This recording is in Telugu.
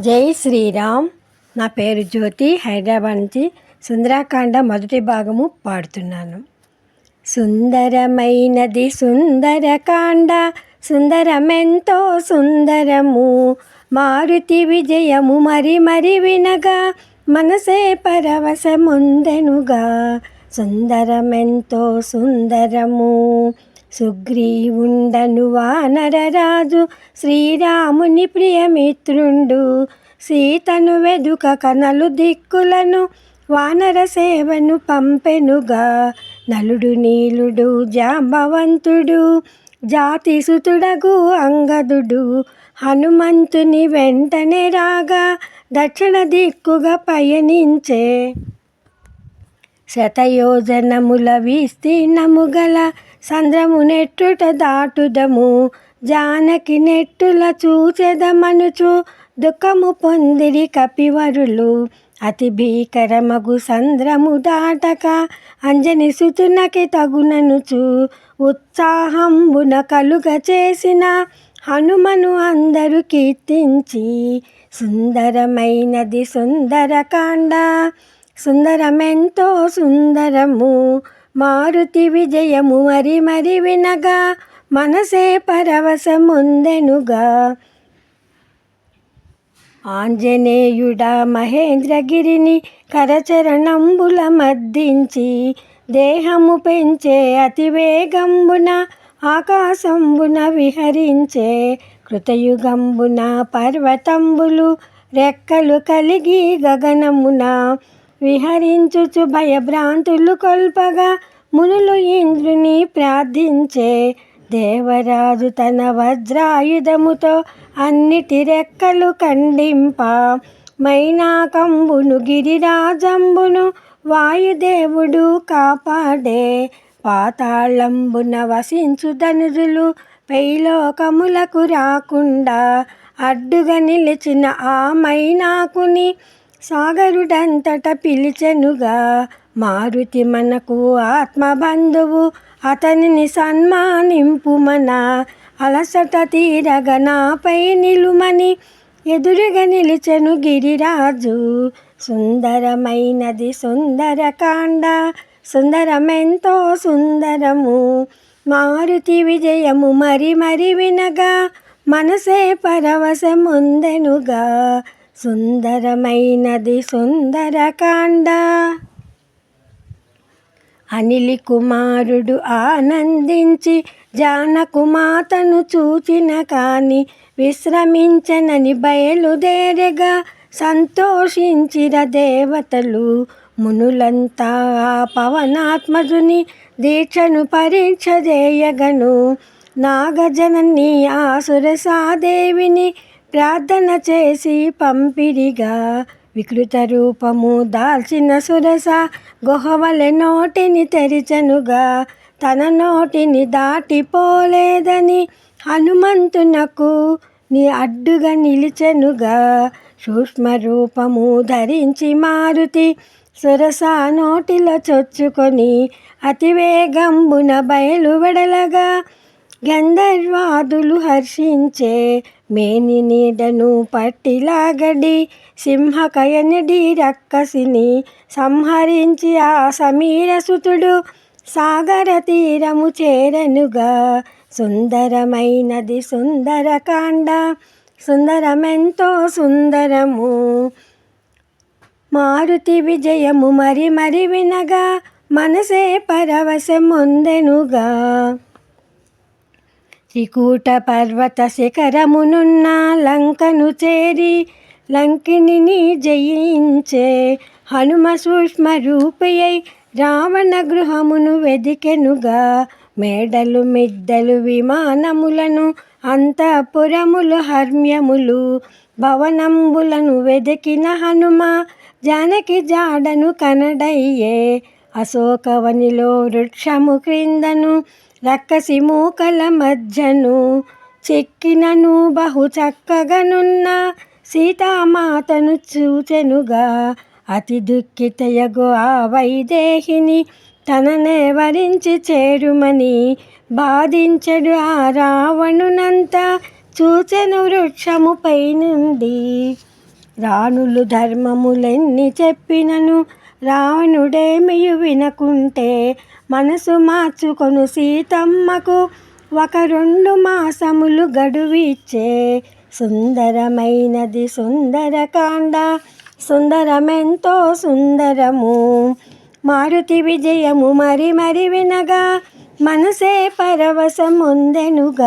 జై శ్రీరామ్. నా పేరు జ్యోతి. హైదరాబాద్ నుంచి సుందరాకాండ మొదటి భాగము పాడుతున్నాను. సుందరమైనది సుందరకాండ సుందరమెంతో సుందరము. మారుతి విజయము మరి మరి వినగా మనసే పరవశముందెనుగా. సుందరమెంతో సుందరము. సుగ్రీవుండను వానరరాజు శ్రీరాముని ప్రియమిత్రుండు. సీతను వెదుక కనలు దిక్కులను వానర సేవను పంపెనుగా. నలుడు నీలుడు జాంబవంతుడు జాతిసుతుడగు అంగదుడు. హనుమంతుని వెంటనే రాగా దక్షిణ దిక్కుగా పయనించే శతయోజనముల విస్తీర్ణము గల సంద్రము నెట్టుట దాటుదము. జానకి నెట్టుల చూచెదమనుచు దుఃఖము పొందిరి కపివరులు. అతి భీకరమగు సంద్రము దాటక అంజని సుతునకి తగుననుచు ఉత్సాహంబున కలుగ చేసిన హనుమను అందరూ కీర్తించి సుందరమైనది సుందరకాండ సుందరమెంతో సుందరము మారుతి విజయము మరి మరి వినగా మనసే పరవశముందెనుగా. ఆంజనేయుడా మహేంద్రగిరిని కరచరణంబుల మద్దించి దేహము పెంచే అతివేగంబున ఆకాశంబున విహరించే కృతయుగంబున పర్వతంబులు రెక్కలు కలిగి గగనమున విహరించుచు భయభ్రాంతులు కొల్పగా మునులు ఇంద్రుని ప్రార్థించే. దేవరాజు తన వజ్రాయుధముతో అన్నిటి రెక్కలు ఖండింప. మైనాకంబును గిరిరాజంబును వాయుదేవుడు కాపాడే. పాతాళంబున వసించు ధనుజులు పైలోకములకు రాకుండా అడ్డుగా నిలిచిన ఆ మైనాకుని సాగరుడంతట పిలిచెనుగా మారుతి మనకు ఆత్మబంధువు అతనిని సన్మానింపుమన? అలసట తీరగ నాపై నిలుమని ఎదురుగా నిలిచెను గిరిరాజు. సుందరమైనది సుందరకాండ సుందరమెంతో సుందరము. మారుతి విజయము మరి మరి వినగా మనసే పరవశముందెనుగా. సుందరమైనది సుందరకాండ. అనిలి కుమారుడు ఆనందించి జానకుమాతను చూచిన కాని విశ్రమించనని బయలుదేరగా సంతోషించిన దేవతలు. మునులంతా పవనాత్మజుని దీక్షను పరీక్ష చేయగను. నాగజనని ఆసురసాదేవిని ప్రార్థన చేసి పంపిడిగా వికృత రూపము దాల్చిన సురస గుహవలె నోటిని తెరిచనుగా తన నోటిని దాటిపోలేదని హనుమంతునకు నీ అడ్డుగా నిలిచెనుగా సూక్ష్మ రూపము ధరించి మారుతి సురస నోటిలో చొచ్చుకొని అతివేగంబున బయలు వెడలగా గంధర్వాదులు హర్షించే మేని నీడను పట్టిలాగడి సింహకయనిడి రక్కసిని సంహరించి ఆ సమీరసుతుడు సాగర తీరము చేరనుగా. సుందరమైనది సుందరకాండ సుందరమెంతో సుందరము. మారుతి విజయము మరి మరి వినగా మనసే పరవశముందెనుగా త్రికూట పర్వత శిఖరమునున్న లంకను చేరి లంకిని జయించే హనుమ సూక్ష్మ రూపయై రావణ గృహమును వెదికెనుగా మేడలు మిద్దలు విమానములను అంతఃపురములు హర్మ్యములు భవనంబులను వెదికిన హనుమ జానకి జాడను కనడయ్యే అశోకవనిలో వృక్షము క్రిందను రక్కసి మూకల మధ్యను చెక్కినను బహు చక్కగనున్న సీతామాతను చూచెనుగా. అతి దుఃఖితయగు ఆ వైదేహిని తననే వరించి చేరుమని బాధించడు ఆ రావణునంతా చూచెను వృక్షముపై నుండి రాణులు ధర్మములెన్ని చెప్పినను రావణుడేమియు వినకుంటే మనసు మార్చుకొను సీతమ్మకు. ఒక రెండు మాసములు గడువిచ్చే సుందరమైనది సుందరకాండ. సుందరమెంతో సుందరము. మారుతి విజయము మరి మరి వినగా మనసే పరవశముందెనుగా